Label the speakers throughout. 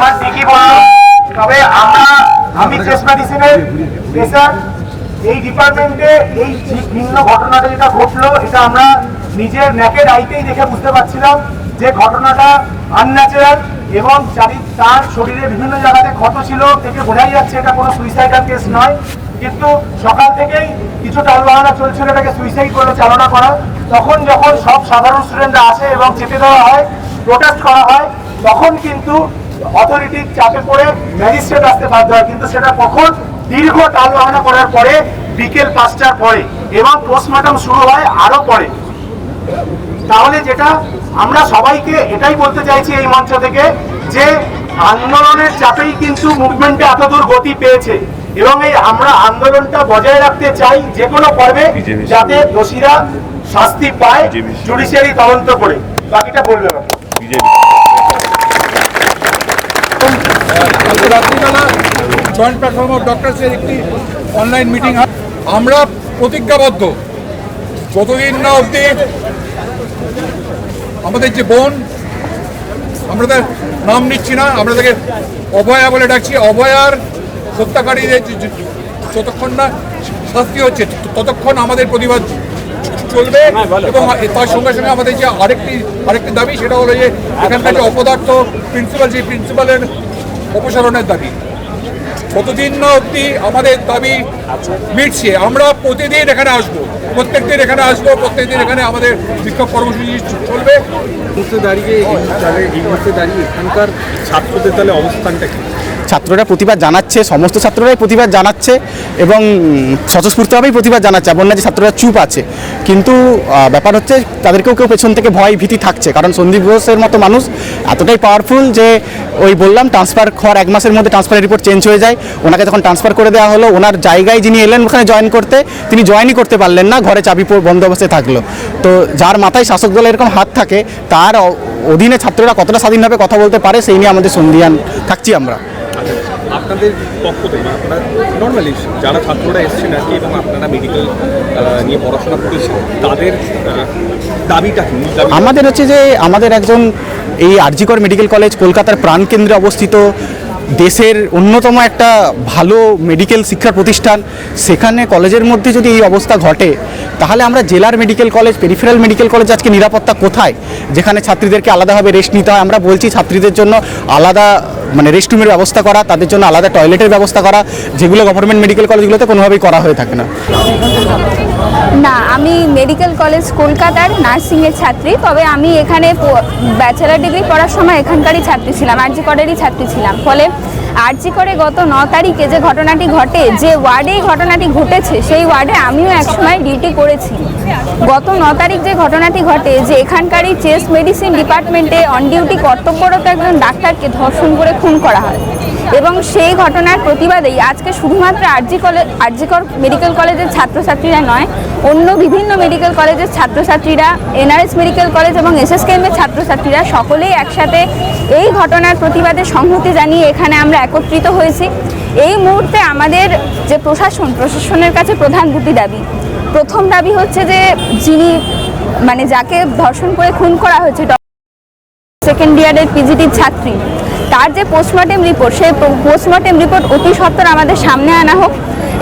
Speaker 1: আমার ঠিকই বলল তবে আমরা, আমি মেডিসিনের পেশার এই ডিপার্টমেন্টে এই ভিন্ন ঘটনাটা যেটা ঘটলো, এটা আমরা নিজের ন্যাকের আইতেই দেখে বুঝতে পারছিলাম যে ঘটনাটা আনন্যাচারাল এবং চারি, তার শরীরে বিভিন্ন জায়গাতে ক্ষত ছিল থেকে বোঝাই যাচ্ছে এটা কোনো সুইসাইডাল কেস নয়। কিন্তু সকাল থেকেই কিছু টালবাহানা চলছিল, এটাকে সুইসাইড বলে চালনা করা। তখন যখন সব সাধারণ স্টুডেন্টরা আসে এবং চেপে দেওয়া হয় প্রোটেস্ট করা হয়, তখন কিন্তু অথরিটির চাপে পড়ে ম্যাজিস্ট্রেট আসতে বাধ্য হয় কিন্তু সেটা কখন? দীর্ঘ টালবাহানা করার পরে বিকেল পাঁচটার পরে এবং পোস্টমর্টম শুরু হয় আরও পরে। তাহলে যেটা আমরা সবাইকে এটাই বলতে চাইছি এই মঞ্চ থেকে যে আন্দোলনের চাপেই কিন্তু মুভমেন্টে এতদূর গতি পেয়েছে এবং এই আমরা আন্দোলনটা বজায় রাখতে চাই যে কোনো পর্বে যাতে দোষীরা শাস্তি পায় জুডিশিয়ারি তদন্ত করে। বাকিটা বলবে না
Speaker 2: কালকে রাত্রিবেলা জয়েন্ট প্ল্যাটফর্ম অফ ডক্টরসের একটি অনলাইন মিটিং হয়। আমরা প্রতিজ্ঞাবদ্ধ। যতদিন না অবধি আমাদের যে বোন আমরা তার নাম নিচ্ছি না আমরা তাকে অভয়া বলে ডাকছি। অভয়ার হত্যাকারীদের যে- যে- যতক্ষণ না শাস্তি হচ্ছে ততক্ষণ আমাদের প্রতিবাদ চলবে এবং তার সঙ্গে সঙ্গে আমাদের যে আরেকটি আরেকটি দাবি সেটা হলো যে এখানকার যে অপদার্থ প্রিন্সিপাল সেই প্রিন্সিপালের অপসারণের দাবি। কতদিন না অবধি আমাদের দাবি মিটছে? আমরা প্রতিদিন এখানে আসব, প্রত্যেকদিন এখানে আসব, প্রত্যেকদিন এখানে আমাদের বিক্ষোভ কর্মসূচি চলবে।
Speaker 3: দাঁড়িয়ে এই মুহূর্তে দাঁড়িয়ে এখানকার ছাত্রদের তাহলে অবস্থানটা কি?
Speaker 4: ছাত্ররা প্রতিবাদ জানাচ্ছে, সমস্ত ছাত্ররাই প্রতিবাদ জানাচ্ছে এবং স্বতঃস্ফূর্তভাবেই প্রতিবাদ জানাচ্ছে, এমন না যে ছাত্ররা চুপ আছে। কিন্তু ব্যাপার হচ্ছে তাদেরকেও কেউ পেছন থেকে ভয় ভীতি থাকছে, কারণ সন্দীপ ঘোষের মতো মানুষ এতটাই পাওয়ারফুল যে ওই বললাম ট্রান্সফার হওয়ার এক মাসের মধ্যে ট্রান্সফারের রিপোর্ট চেঞ্জ হয়ে যায়। ওনাকে যখন ট্রান্সফার করে দেওয়া হলো, ওনার জায়গায় যিনি এলেন ওখানে জয়েন করতে, তিনি জয়েনই করতে পারলেন না, ঘরে চাবি বন্ধ অবস্থায় থাকল। তো যার মাথায় শাসক দলের এরকম হাত থাকে, তার অধীনে ছাত্ররা কতটা স্বাধীনভাবে কথা বলতে পারে, সেই নিয়ে আমাদের সন্ধিয়ান থাকছি আমরা।
Speaker 3: আপনাদের পক্ষ থেকে মানে আপনারা নর্মালি যারা ছাত্ররা এসেছেন আর কি এবং আপনারা মেডিকেল নিয়ে পড়াশোনা করেছেন, তাদের দাবিটা কি?
Speaker 4: আমাদের হচ্ছে যে আমাদের একজন এই আরজিকর মেডিকেল কলেজ কলকাতার প্রাণকেন্দ্রে অবস্থিত, দেশের অন্যতম একটা ভালো মেডিকেল শিক্ষা প্রতিষ্ঠান, সেখানে কলেজের মধ্যে যদি এই অবস্থা ঘটে, তাহলে আমরা জেলার medical college peripheral medical college আজকে নিরাপত্তা কোথায়? যেখানে ছাত্রীদেরকে আলাদাভাবে রেস্ট নিতে হয়। আমরা বলছি ছাত্রীদের জন্য আলাদা মানে রেস্টরুমের ব্যবস্থা করা, তাদের জন্য আলাদা টয়লেটের ব্যবস্থা করা, যেগুলো গভর্নমেন্ট মেডিকেল কলেজগুলোতে কোনোভাবেই করা হয়ে থাকে না।
Speaker 5: না, আমি মেডিকেল কলেজ কলকাতার নার্সিংয়ের ছাত্রী, তবে আমি এখানে ব্যাচেলার ডিগ্রি পড়ার সময় এখানকারই ছাত্রী ছিলাম আর জি করেরই ছাত্রী ছিলাম। ফলে আরজি করে গত ন তারিখে যে ঘটনাটি ঘটে, যে ওয়ার্ডে ঘটনাটি ঘটেছে, সেই ওয়ার্ডে আমিও একসময় ডিউটি করেছি। গত ন তারিখ যে ঘটনাটি ঘটে, যে এখানকারই চেস্ট মেডিসিন ডিপার্টমেন্টে অন ডিউটি কর্তব্যরত একজন ডাক্তারকে ধর্ষণ করে খুন করা হয়। এবং সেই ঘটনার প্রতিবাদেই আজকে শুধুমাত্র আরজি কলেজ আরজিকর মেডিকেল কলেজের ছাত্রছাত্রীরা নয়, অন্য বিভিন্ন মেডিকেল কলেজের ছাত্রছাত্রীরা এনআরএস মেডিকেল কলেজ এবং এসএসকেএমের ছাত্রছাত্রীরা সকলেই একসাথে এই ঘটনার প্রতিবাদে সংহতি জানিয়ে এখানে আমরা একত্রিত হয়েছি। এই মুহূর্তে আমাদের যে প্রশাসন, প্রশাসনের কাছে প্রধান দুটি দাবি। প্রথম দাবি হচ্ছে যে যিনি মানে যাকে ধর্ষণ করে খুন করা হয়েছে, সেকেন্ড ইয়ারের পিজিটির ছাত্রী তার যে পোস্টমর্টেম রিপোর্ট সেই পোস্টমর্টেম রিপোর্ট অতি সত্বর আমাদের সামনে আনা হোক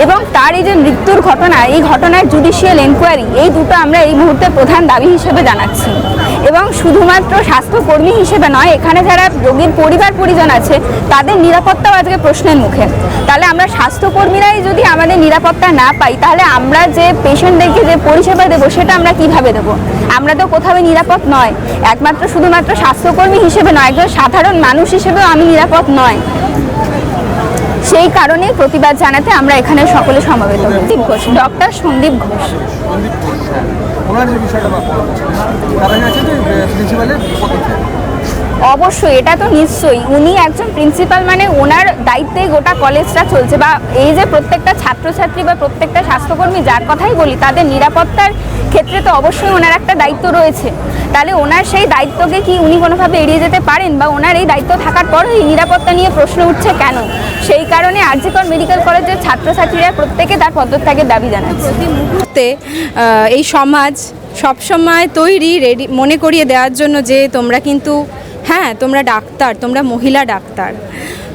Speaker 5: এবং তার এই যে মৃত্যুর ঘটনা, এই ঘটনার জুডিশিয়াল এনকোয়ারি এই দুটো আমরা এই মুহূর্তে প্রধান দাবি হিসেবে জানাচ্ছি। এবং শুধুমাত্র স্বাস্থ্যকর্মী হিসেবে নয়, এখানে যারা রোগীর পরিবার পরিজন আছে, তাদের নিরাপত্তাও আজকে প্রশ্নের মুখে। তাহলে আমরা স্বাস্থ্যকর্মীরাই যদি আমাদের নিরাপত্তা না পাই, তাহলে আমরা যে পেশেন্টদেরকে যে পরিষেবা দেবো, সেটা আমরা কীভাবে দেবো? আমরা তো কোথাও নিরাপদ নয়। একমাত্র শুধুমাত্র স্বাস্থ্যকর্মী হিসেবে নয়, একজন সাধারণ মানুষ হিসেবেও আমি নিরাপদ নয়। সেই কারণে প্রতিবাদ জানাতে আমরা এখানে সকলে সমবেত। ঘোষ, ডক্টর সন্দীপ ঘোষ।
Speaker 2: ওনার যে বিষয়টা বা তারা যে প্রিন্সিপালের পদক্ষেপ
Speaker 5: অবশ্যই, এটা তো নিশ্চয়ই। উনি একজন প্রিন্সিপাল মানে ওনার দায়িত্বে গোটা কলেজটা চলছে বা এই যে প্রত্যেকটা ছাত্রছাত্রী বা প্রত্যেকটা স্বাস্থ্যকর্মী, যার কথাই বলি, তাদের নিরাপত্তার ক্ষেত্রে তো অবশ্যই ওনার একটা দায়িত্ব রয়েছে। তাহলে ওনার সেই দায়িত্বকে কি উনি কোনোভাবে এড়িয়ে যেতে পারেন বা ওনার এই দায়িত্ব থাকার পরও এই নিরাপত্তা নিয়ে প্রশ্ন উঠছে কেন? সেই কারণে আরজিকর মেডিকেল কলেজের ছাত্রছাত্রীরা প্রত্যেকে তার পদত্যাগের দাবি জানাচ্ছে।
Speaker 6: মুহূর্তে এই সমাজ সবসময় তৈরি রেডি মনে করিয়ে দেওয়ার জন্য যে তোমরা কিন্তু হ্যাঁ তোমরা ডাক্তার, তোমরা মহিলা ডাক্তার।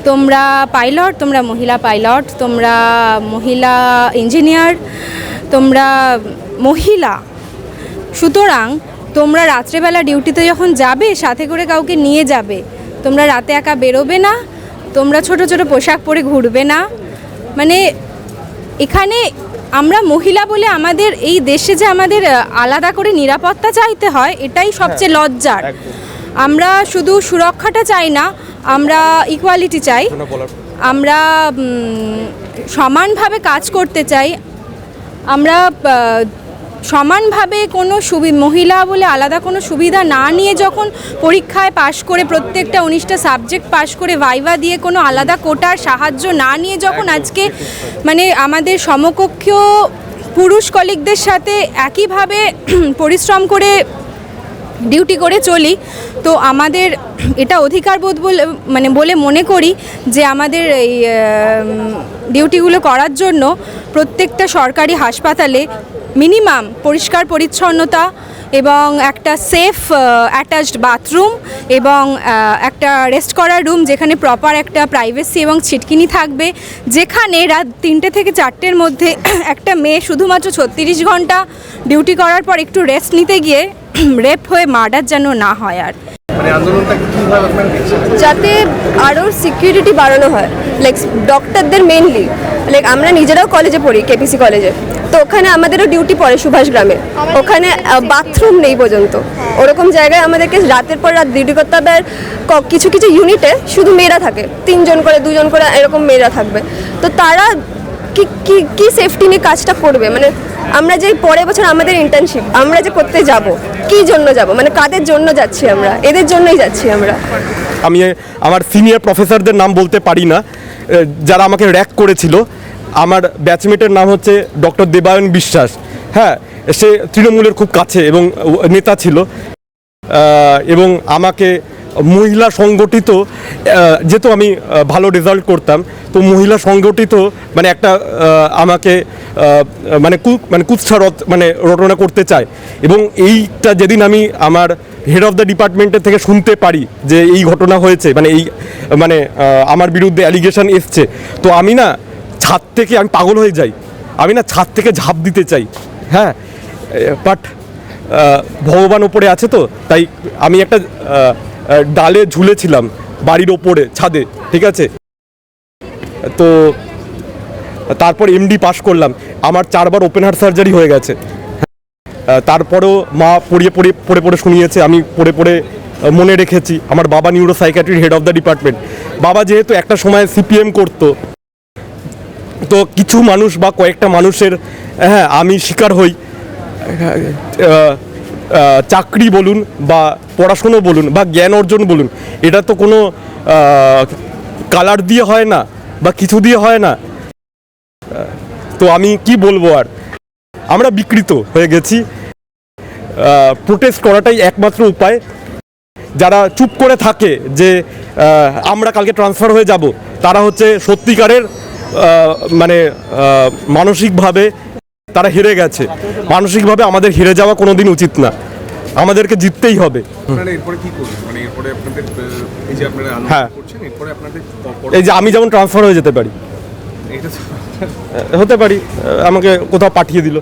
Speaker 6: তোমরা পাইলট, তোমরা মহিলা পাইলট, তোমরা মহিলা ইঞ্জিনিয়ার তোমরা মহিলা সুতরাং তোমরা রাত্রেবেলা ডিউটিতে যখন যাবে সাথে করে কাউকে নিয়ে যাবে। তোমরা রাতে একা বেরোবে না তোমরা ছোট ছোট পোশাক পরে ঘুরবে না। মানে এখানে আমরা মহিলা বলে আমাদের এই দেশে যে আমাদের আলাদা করে নিরাপত্তা চাইতে হয় এটাই সবচেয়ে লজ্জার। আমরা শুধু সুরক্ষাটা চাই না আমরা ইকুয়ালিটি চাই। আমরা সমানভাবে কাজ করতে চাই। আমরা সমানভাবে কোনো সুবি মহিলা বলে আলাদা কোনো সুবিধা না নিয়ে যখন পরীক্ষায় পাশ করে প্রত্যেকটা উনিশটা সাবজেক্ট পাশ করে ভাইভা দিয়ে কোনো আলাদা কোটার সাহায্য না নিয়ে যখন আজকে মানে আমাদের সমকক্ষীয় পুরুষ কলিগদের সাথে একইভাবে পরিশ্রম করে ডিউটি করে চলি তো আমাদের এটা অধিকারবোধ বলে মানে বলে মনে করি যে আমাদের এই ডিউটিগুলো করার জন্য প্রত্যেকটা সরকারি হাসপাতালে মিনিমাম পরিষ্কার পরিচ্ছন্নতা এবং একটা সেফ অ্যাটাচড বাথরুম এবং একটা রেস্ট করার রুম যেখানে প্রপার একটা প্রাইভেসি এবং ছিটকিনি থাকবে। যেখানে রাত তিনটে থেকে চারটের মধ্যে একটা মেয়ে শুধুমাত্র ছত্রিশ ঘণ্টা ডিউটি করার পর একটু রেস্ট নিতে গিয়ে রেপ হয়ে মার্ডার যেন না হয় আর।
Speaker 7: যাতে আরও সিকিউরিটি বাড়ানো হয়। লাইক ডক্টরদের মেনলি লাইক আমরা নিজেরাও কলেজে পড়ি কেপিসি কলেজে তো ওখানে আমাদেরও ডিউটি পড়ে সুভাষ গ্রামে। ওখানে বাথরুম নেই পর্যন্ত। ওরকম জায়গায় আমাদেরকে রাতের পর রাত ডিউটি করতে হবে আর ক- কিছু কিছু ইউনিটে শুধু মেয়েরা থাকে। তিনজন করে দুজন করে এরকম মেয়েরা থাকবে। তো তারা কি কি কি সেফটি নিয়ে কাজটা করবে? মানে আমরা যে পরের বছর আমাদের ইন্টার্নশিপ আমরা যে করতে যাব, কি জন্য যাব? মানে কাদের জন্য যাচ্ছি আমরা? এদের জন্যই যাচ্ছি আমরা।
Speaker 8: আমি আমার সিনিয়র প্রফেসরদের নাম বলতে পারি না। যারা আমাকে র্যাক করেছিল, আমার ব্যাচমেটের নাম হচ্ছে ডক্টর দেবায়ন বিশ্বাস। হ্যাঁ সে তৃণমূলের খুব কাছে এবং নেতা ছিল। এবং আমাকে মহিলা সংগঠিত যেহেতু আমি ভালো রেজাল্ট করতাম, তো মহিলা সংগঠিত মানে একটা আমাকে মানে কু মানে রথ মানে রটনা করতে চায়। এবং এইটা যেদিন আমি আমার হেড অফ দ্য ডিপার্টমেন্টের থেকে শুনতে পারি যে এই ঘটনা হয়েছে মানে এই মানে আমার বিরুদ্ধে অ্যালিগেশন এসছে, তো আমি না ছাদ থেকে, আমি পাগল হয়ে যাই। আমি না ছাদ থেকে ঝাঁপ দিতে চাই। হ্যাঁ বাট ভগবান ওপরে আছে তো, তাই আমি একটা ডালে ঝুলেছিলাম, বাড়ির ওপরে, ছাদে, ঠিক আছে? তো তারপর এমডি পাস করলাম। আমার চারবার ওপেন হার্ট সার্জারি হয়ে গেছে। তারপরেও মা পড়িয়ে পড়ে পড়ে পড়ে শুনিয়েছে, আমি পড়ে পড়ে মনে রেখেছি। আমার বাবা নিউরো সাইকাট্রির হেড অফ দ্য ডিপার্টমেন্ট বাবা যেহেতু একটা সময় সিপিএম করতো, তো কিছু মানুষ বা কয়েকটা মানুষের হ্যাঁ আমি শিকার হই। চাকরি বলুন বা পড়াশুনো বলুন বা জ্ঞান অর্জন বলুন, এটা তো কোনো কালার দিয়ে হয় না বা কিছু দিয়ে হয় না। তো আমি কি বলব আর? আমরা বিকৃত হয়ে গেছি। প্রোটেস্ট করাটাই একমাত্র উপায়। যারা চুপ করে থাকে যে আমরা কালকে ট্রান্সফার হয়ে যাব, তারা হচ্ছে সত্যিকারের মানে মানসিকভাবে তারা হেরে গেছে। মানসিকভাবে আমাদের হেরে যাওয়া কোনোদিন উচিত না। আমাদেরকে জিততেই হবে।
Speaker 3: মানে
Speaker 8: হ্যাঁ। এই যে আমি যেমন ট্রান্সফার হয়ে যেতে পারি। হতে পারি। আমাকে কোথাও পাঠিয়ে দিল।